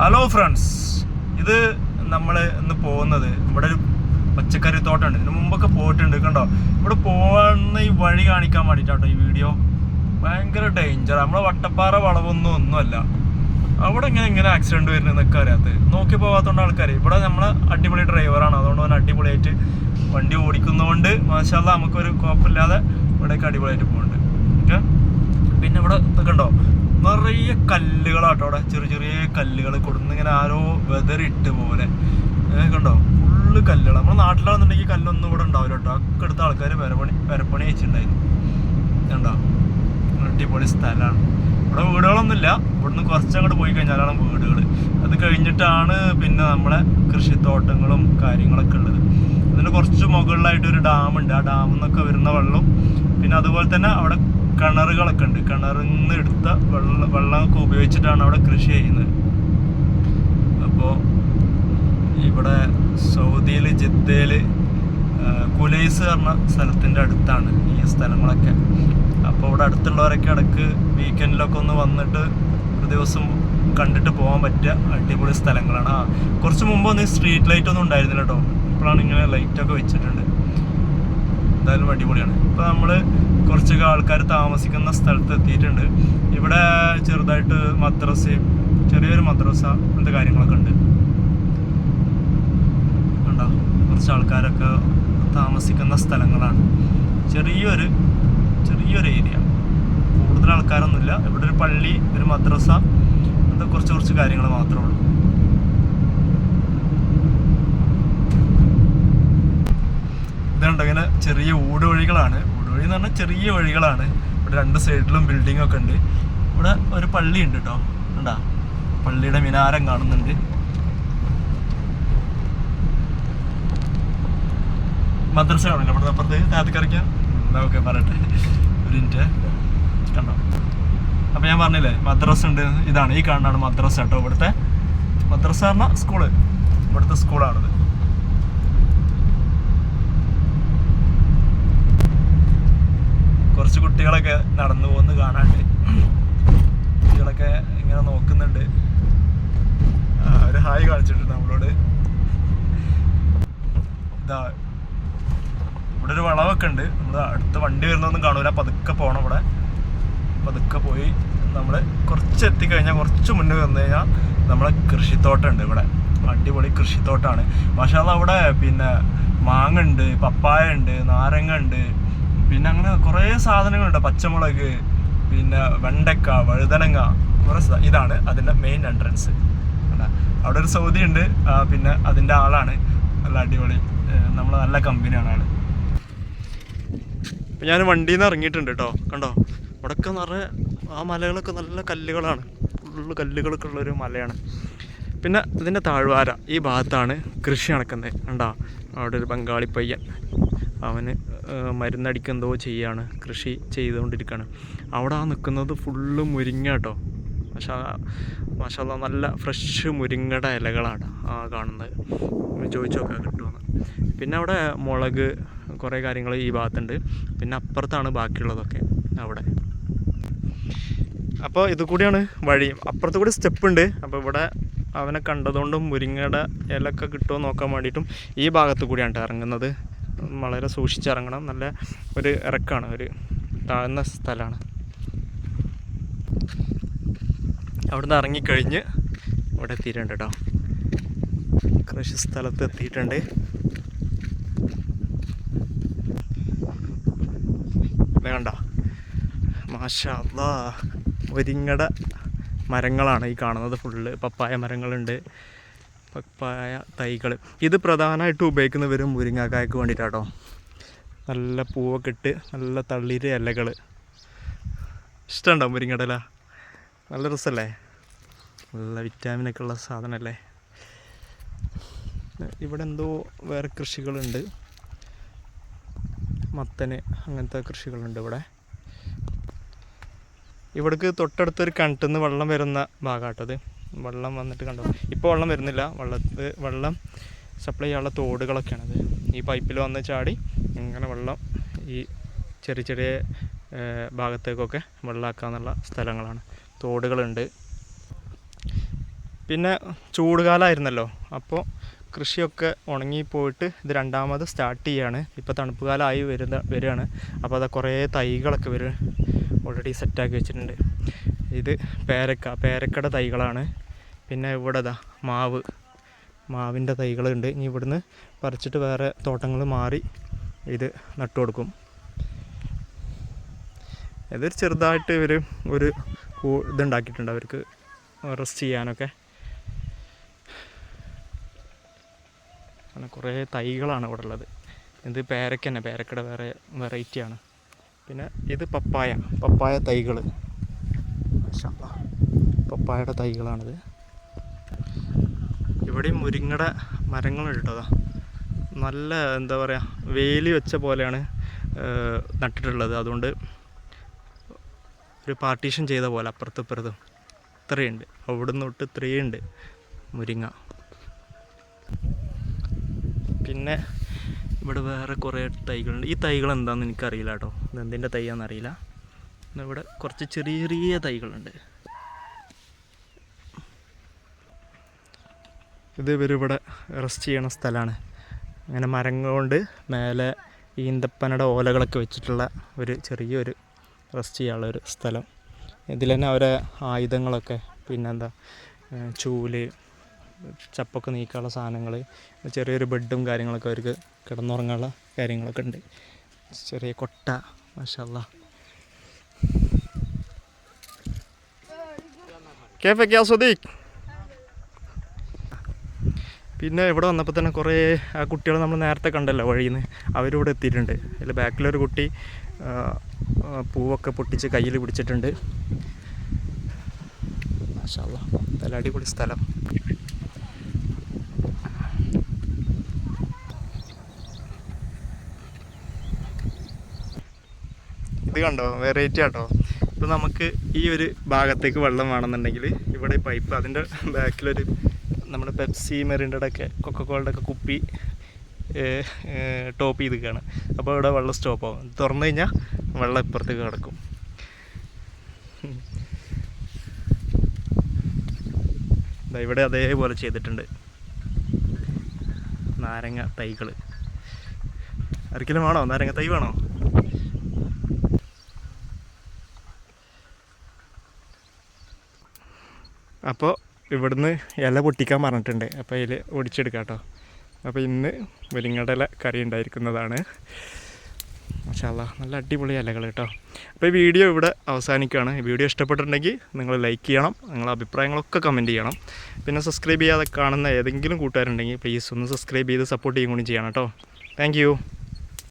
Hello friends ഇത് നമ്മൾ ഇന്ന് പോകുന്നത് ഇവിടെ ഒരു പച്ചക്കറി തോട്ടമുണ്ട്. ഇതിന് മുമ്പൊക്കെ പോയിട്ടുണ്ട് കണ്ടോ? ഇവിടെ പോകുന്ന ഈ വഴി കാണിക്കാൻ വേണ്ടിയിട്ടാട്ടോ ഈ വീഡിയോ. ഭയങ്കര ഡേഞ്ചർ നമ്മളെ വട്ടപ്പാറ വളവൊന്നും ഒന്നുമല്ല. അവിടെ ഇങ്ങനെ ഇങ്ങനെ ആക്സിഡന്റ് എന്നൊക്കെ അറിയാത്തത്. നോക്കി പോകാത്തതുകൊണ്ട് ആൾക്കാർ ഇവിടെ നമ്മളെ അടിപൊളി ഡ്രൈവറാണ് അതുകൊണ്ട് അവൻ അടിപൊളിയായിട്ട് വണ്ടി ഓടിക്കുന്നതുകൊണ്ട് മാഷാല്ല നമുക്കൊരു കുഴപ്പമില്ലാതെ ഇവിടേക്ക് അടിപൊളിയായിട്ട് പോകുന്നുണ്ട് ഓക്കെ പിന്നെ ഇവിടെ ഇതൊക്കെ ഉണ്ടോ? നിറയെ കല്ലുകളാട്ടോ അവിടെ. ചെറിയ ചെറിയ കല്ലുകൾ കൊടുന്നിങ്ങനെ ആരോ വെതറിട്ട് പോലെ കണ്ടോ? ഫുള്ള് കല്ലുകൾ നമ്മുടെ നാട്ടിലാണെന്നുണ്ടെങ്കിൽ കല്ലൊന്നും ഇവിടെ ഉണ്ടാവില്ല കേട്ടോ. ഒക്കെ എടുത്ത ആൾക്കാർ വരപ്പണി വരപ്പണി വെച്ചിട്ടുണ്ടായിരുന്നു. കണ്ടോ? അടിപൊളി സ്ഥലമാണ് ഇവിടെ വീടുകളൊന്നുമില്ല. ഇവിടുന്ന് കുറച്ചങ്ങോട്ട് പോയി കഴിഞ്ഞാലാണ് വീടുകൾ അത് കഴിഞ്ഞിട്ടാണ് പിന്നെ നമ്മളെ കൃഷിത്തോട്ടങ്ങളും കാര്യങ്ങളൊക്കെ ഉള്ളത്. അതിന് കുറച്ച് മുകളിലായിട്ട് ഒരു ഡാമുണ്ട്. ആ ഡാമിൽ നിന്നൊക്കെ വരുന്ന വെള്ളം. പിന്നെ അതുപോലെ തന്നെ അവിടെ കിണറുകളൊക്കെ ഉണ്ട്. കിണറിൽ നിന്ന് എടുത്ത വെള്ളം വെള്ളമൊക്കെ ഉപയോഗിച്ചിട്ടാണ് അവിടെ കൃഷി ചെയ്യുന്നത്. അപ്പോൾ ഇവിടെ സൗദിയിൽ ജിദ്ദയിൽ കുലൈസ് പറഞ്ഞ സ്ഥലത്തിന്റെ അടുത്താണ് ഈ സ്ഥലങ്ങളൊക്കെ. അപ്പോൾ ഇവിടെ അടുത്തുള്ളവരൊക്കെ ഇടയ്ക്ക് വീക്കെൻഡിലൊക്കെ ഒന്ന് വന്നിട്ട് ഒരു ദിവസം കണ്ടിട്ട് പോകാൻ പറ്റിയ അടിപൊളി സ്ഥലങ്ങളാണ്. ആ കുറച്ച് മുമ്പ് ഒന്ന് സ്ട്രീറ്റ് ലൈറ്റ് ഒന്നും ഉണ്ടായിരുന്നില്ല കേട്ടോ. ഇപ്പോഴാണ് ഇങ്ങനെ ലൈറ്റൊക്കെ വെച്ചിട്ടുണ്ട്. എന്തായാലും അടിപൊളിയാണ്. ഇപ്പോൾ നമ്മൾ കുറച്ചൊക്കെ ആൾക്കാർ താമസിക്കുന്ന സ്ഥലത്ത് എത്തിയിട്ടുണ്ട്. ഇവിടെ ചെറുതായിട്ട് മദ്രസയും ചെറിയൊരു മദ്രസ അങ്ങനത്തെ കാര്യങ്ങളൊക്കെ ഉണ്ട്. കണ്ടോ? കുറച്ച് ആൾക്കാരൊക്കെ താമസിക്കുന്ന സ്ഥലങ്ങളാണ്. ചെറിയൊരു ചെറിയൊരു ഏരിയ. കൂടുതൽ ആൾക്കാരൊന്നുമില്ല. ഇവിടെ ഒരു പള്ളി ഒരു മദ്രസ അങ്ങനത്തെ കുറച്ച് കുറച്ച് കാര്യങ്ങൾ മാത്രമേ ഉള്ളൂ. ഇതുണ്ട് ചെറിയ ഊടുവഴികളാണ്. ഊടുവഴി എന്ന് പറഞ്ഞാൽ ചെറിയ വഴികളാണ്. ഇവിടെ രണ്ട് സൈഡിലും ബിൽഡിംഗ് ഒക്കെ ഉണ്ട്. ഇവിടെ ഒരു പള്ളി ഉണ്ട് കേട്ടോ ഉണ്ടാ പള്ളിയുടെ മിനാരം കാണുന്നുണ്ട്. മദ്രസ കാണില്ല ഇവിടെ അപ്പുറത്ത് താത്തിക്കറിക്കാം ഓക്കെ പറയട്ടെ. ഒരു മിനിറ്റ്. കണ്ടോ? അപ്പൊ ഞാൻ പറഞ്ഞില്ലേ മദ്രസ ഉണ്ട്. ഇതാണ് ഈ കാണുന്നതാണ് മദ്രസ കേട്ടോ ഇവിടുത്തെ. മദ്രസ പറഞ്ഞ സ്കൂൾ ഇവിടുത്തെ സ്കൂളാണിത് കുറച്ച് കുട്ടികളൊക്കെ നടന്നു പോകുന്നു കാണാണ്ട്. കുട്ടികളൊക്കെ ഇങ്ങനെ നോക്കുന്നുണ്ട്. അവർ ഹായ് കാണിച്ചിട്ടുണ്ട് നമ്മളോട്. ഇതാ ഇവിടെ ഒരു വളവൊക്കെ ഉണ്ട്. നമ്മൾ അടുത്ത വണ്ടി വരുന്നൊന്നും കാണൂല. പതുക്കെ പോകണം ഇവിടെ. പതുക്കെ പോയി നമ്മൾ കുറച്ച് എത്തിക്കഴിഞ്ഞാൽ കുറച്ച് മുന്നേ വന്നു കഴിഞ്ഞാൽ നമ്മളെ കൃഷിത്തോട്ടം ഉണ്ട് ഇവിടെ. അടിപൊളി കൃഷിത്തോട്ടമാണ് മാഷാല്ല അവിടെ പിന്നെ മാങ്ങ ഉണ്ട് പപ്പായ ഉണ്ട് നാരങ്ങ ഉണ്ട് പിന്നെ അങ്ങനെ കുറേ സാധനങ്ങളുണ്ട്. പച്ചമുളക് പിന്നെ വെണ്ടക്ക വഴുതനങ്ങ കുറേ ഇതാണ് അതിന്റെ മെയിൻ എൻട്രൻസ് അവിടെ ഒരു സൗദി ഉണ്ട് പിന്നെ അതിന്റെ ആളാണ്. നല്ല അടിപൊളി. നമ്മൾ നല്ല കമ്പനിയാണ് ആൾ. ഞാൻ വണ്ടിയിൽ നിന്ന് ഇറങ്ങിയിട്ടുണ്ട് കേട്ടോ കണ്ടോ? ഇവിടെയൊക്കെ നിറയെ ആ മലകളൊക്കെ നല്ല കല്ലുകളാണ്. ഫുള്ള് കല്ലുകളൊക്കെ ഉള്ളൊരു മലയാണ്. പിന്നെ ഇതിന്റെ താഴ്വാര ഈ ഭാഗത്താണ് കൃഷി നടക്കുന്നത്. കണ്ടോ? അവിടെ ഒരു ബംഗാളി പയ്യൻ. അവന് മരുന്നടിക്കെന്തോ ചെയ്യാണ് കൃഷി ചെയ്തുകൊണ്ടിരിക്കുകയാണ് അവിടെ ആ നിൽക്കുന്നത് ഫുള്ള് മുരിങ്ങ കേട്ടോ. മാഷാ മാഷാല്ല നല്ല ഫ്രഷ് മുരിങ്ങയുടെ ഇലകളാണ് ആ കാണുന്നത്. ചോദിച്ചു നോക്കാൻ കിട്ടുമെന്ന്. പിന്നെ അവിടെ മുളക് കുറേ കാര്യങ്ങൾ ഈ ഭാഗത്തുണ്ട്. പിന്നെ അപ്പുറത്താണ് ബാക്കിയുള്ളതൊക്കെ അവിടെ. അപ്പോൾ ഇത് കൂടിയാണ് വഴി. അപ്പുറത്ത് കൂടി സ്റ്റെപ്പ് ഉണ്ട്. അപ്പോൾ ഇവിടെ അവനെ കണ്ടതുകൊണ്ടും മുരിങ്ങയുടെ ഇലക്കെ കിട്ടുമോ നോക്കാൻ വേണ്ടിയിട്ടും ഈ ഭാഗത്ത് കൂടിയാണ് ഇറങ്ങുന്നത്. വളരെ സൂക്ഷിച്ചിറങ്ങണം. നല്ല ഒരു ഇറക്കാണ് ഒരു താഴ്ന്ന സ്ഥലമാണ്. അവിടുന്ന് ഇറങ്ങിക്കഴിഞ്ഞ് ഇവിടെ എത്തിയിട്ടുണ്ട് കേട്ടോ കൃഷി സ്ഥലത്ത് എത്തിയിട്ടുണ്ട്. വേണ്ട. മാഷാ ഒരിങ്ങട മരങ്ങളാണ് ഈ കാണുന്നത് ഫുള്ള്. പപ്പായ മരങ്ങളുണ്ട്. പപ്പായ തൈകൾ ഇത് പ്രധാനമായിട്ട് ഉപയോഗിക്കുന്നവർ മുരിങ്ങാക്കായ്ക്ക് വേണ്ടിയിട്ടാട്ടോ നല്ല പൂവൊക്കെ ഇട്ട് നല്ല തള്ളിര ഇലകൾ ഇഷ്ടമുണ്ടോ മുരിങ്ങടല? നല്ല രസമല്ലേ നല്ല വിറ്റാമിനൊക്കെ ഉള്ള സാധനമല്ലേ ഇവിടെ എന്തോ വേറെ കൃഷികളുണ്ട്. മത്തന് അങ്ങനത്തെ കൃഷികളുണ്ട് ഇവിടെ. ഇവിടേക്ക് തൊട്ടടുത്തൊരു കിണറ്റിൽ നിന്ന് വെള്ളം വരുന്ന ഭാഗമാട്ടത് വെള്ളം വന്നിട്ട് കണ്ടോ? ഇപ്പോൾ വെള്ളം വരുന്നില്ല. വെള്ളത്ത് വെള്ളം സപ്ലൈ ചെയ്യാനുള്ള തോടുകളൊക്കെയാണത്. ഈ പൈപ്പിൽ വന്ന് ചാടി ഇങ്ങനെ വെള്ളം ഈ ചെറിയ ചെറിയ ഭാഗത്തേക്കൊക്കെ വെള്ളമാക്കാന്നുള്ള സ്ഥലങ്ങളാണ്. തോടുകളുണ്ട്. പിന്നെ ചൂട് ചൂടുകാലമായിരുന്നല്ലോ അപ്പോൾ കൃഷിയൊക്കെ ഉണങ്ങിപ്പോയിട്ട് ഇത് രണ്ടാമത് സ്റ്റാർട്ട് ചെയ്യാണ്. ഇപ്പോൾ തണുപ്പ് കാലമായി വരുന്ന വരികയാണ്. അപ്പോൾ അത് കുറേ തൈകളൊക്കെ വരും ഓൾറെഡി സെറ്റാക്കി വെച്ചിട്ടുണ്ട്. ഇത് പേരക്ക പേരക്കയുടെ തൈകളാണ്. പിന്നെ ഇവിടെ ഇതാ മാവ് മാവിന്റെ തൈകളുണ്ട്. ഇനി ഇവിടുന്ന് പറിച്ചിട്ട് വേറെ തോട്ടങ്ങൾ മാറി ഇത് നട്ടു കൊടുക്കും. ഇതൊരു ചെറുതായിട്ട് ഇവർ ഒരു ഇതുണ്ടാക്കിയിട്ടുണ്ട് അവർക്ക് റെസ്റ്റ് ചെയ്യാനൊക്കെ. അങ്ങനെ കുറേ തൈകളാണ് ഇവിടെ ഉള്ളത്. ഇത് പേരക്ക തന്നെ പേരക്കയുടെ വേറെ വെറൈറ്റിയാണ്. പിന്നെ ഇത് പപ്പായ പപ്പായ തൈകൾ പപ്പായയുടെ തൈകളാണിത്. ഇവിടെയും മുരിങ്ങയുടെ മരങ്ങളുണ്ട് കേട്ടോ നല്ല എന്താ പറയുക വേലി വെച്ച പോലെയാണ് നട്ടിട്ടുള്ളത്. അതുകൊണ്ട് ഒരു പാർട്ടീഷൻ ചെയ്ത പോലെ അപ്പുറത്തും ഇപ്പുറത്തും ഇത്രയുണ്ട്. അവിടുന്ന് തൊട്ട് ഇത്രയുണ്ട് മുരിങ്ങ. പിന്നെ ഇവിടെ വേറെ കുറേ തൈകളുണ്ട്. ഈ തൈകൾ എന്താണെന്ന് എനിക്കറിയില്ല കേട്ടോ. ഇത് എന്തിന്റെ തൈയാണെന്ന് അറിയില്ല പിന്നെ ഇവിടെ കുറച്ച് ചെറിയ ചെറിയ തൈകളുണ്ട്. ഇത് ഇവരിവിടെ റെസ്റ്റ് ചെയ്യണ സ്ഥലമാണ് അങ്ങനെ മരങ്ങൾ കൊണ്ട് മേലെ ഈന്തപ്പനയുടെ ഓലകളൊക്കെ വെച്ചിട്ടുള്ള ഒരു ചെറിയൊരു റെസ്റ്റ് ചെയ്യാനുള്ള ഒരു സ്ഥലം. ഇതിൽ തന്നെ അവരെ ആയുധങ്ങളൊക്കെ പിന്നെന്താ ചൂൽ ചപ്പൊക്കെ നീക്കാനുള്ള സാധനങ്ങൾ ചെറിയൊരു ബെഡും കാര്യങ്ങളൊക്കെ അവർക്ക് കിടന്നുറങ്ങാനുള്ള കാര്യങ്ങളൊക്കെ ഉണ്ട്. ചെറിയ കൊട്ട മാഷല്ല കേഫ ആ സ്വദീഖ് പിന്നെ ഇവിടെ വന്നപ്പോൾ തന്നെ കുറേ ആ കുട്ടികൾ നമ്മൾ നേരത്തെ കണ്ടല്ലോ വഴിയിൽ നിന്ന് അവരിവിടെ എത്തിയിട്ടുണ്ട്. അതിൽ ബാക്കിലൊരു കുട്ടി പൂവൊക്കെ പൊട്ടിച്ച് കയ്യിൽ പിടിച്ചിട്ടുണ്ട്. നല്ല അടിപൊളി സ്ഥലം. ഇത് കണ്ടോ? വെറൈറ്റി ആട്ടോ. ഇപ്പോൾ നമുക്ക് ഈ ഒരു ഭാഗത്തേക്ക് വെള്ളം വേണമെന്നുണ്ടെങ്കിൽ ഇവിടെ പൈപ്പ് അതിന്റെ ബാക്കിലൊരു നമ്മുടെ പെപ്സി മെറിന്റെ ഒക്കെ കൊക്കക്കോളുടെ ഒക്കെ കുപ്പി ടോപ്പ് ചെയ്തിരിക്കുകയാണ്. അപ്പോൾ ഇവിടെ വെള്ളം സ്റ്റോപ്പ് ആവും. തുറന്നു കഴിഞ്ഞാൽ വെള്ളം ഇപ്പുറത്തേക്ക് കിടക്കും. ഇവിടെ അതേപോലെ ചെയ്തിട്ടുണ്ട്. നാരങ്ങ തൈകൾ അരക്കിലും വേണോ? നാരങ്ങ തൈ വേണോ? അപ്പോൾ ഇവിടുന്ന് ഇല പൊട്ടിക്കാൻ പറഞ്ഞിട്ടുണ്ട്. അപ്പോൾ അതിൽ ഒടിച്ചെടുക്കാം കേട്ടോ. അപ്പോൾ ഇന്ന് മുരിങ്ങയുടെ ഇല കറി ഉണ്ടായിരിക്കുന്നതാണ്. മഷാല്ല നല്ല അടിപൊളി ഇലകൾ കേട്ടോ. അപ്പോൾ ഈ വീഡിയോ ഇവിടെ അവസാനിക്കുകയാണ്. ഈ വീഡിയോ ഇഷ്ടപ്പെട്ടിട്ടുണ്ടെങ്കിൽ നിങ്ങൾ ലൈക്ക് ചെയ്യണം. നിങ്ങളുടെ അഭിപ്രായങ്ങളൊക്കെ കമന്റ് ചെയ്യണം. പിന്നെ സബ്സ്ക്രൈബ് ചെയ്യാതെ കാണുന്ന ഏതെങ്കിലും കൂട്ടുകാരുണ്ടെങ്കിൽ പ്ലീസ് ഒന്ന് സബ്സ്ക്രൈബ് ചെയ്ത് സപ്പോർട്ട് ചെയ്യും കൂടി ചെയ്യണം കേട്ടോ. താങ്ക്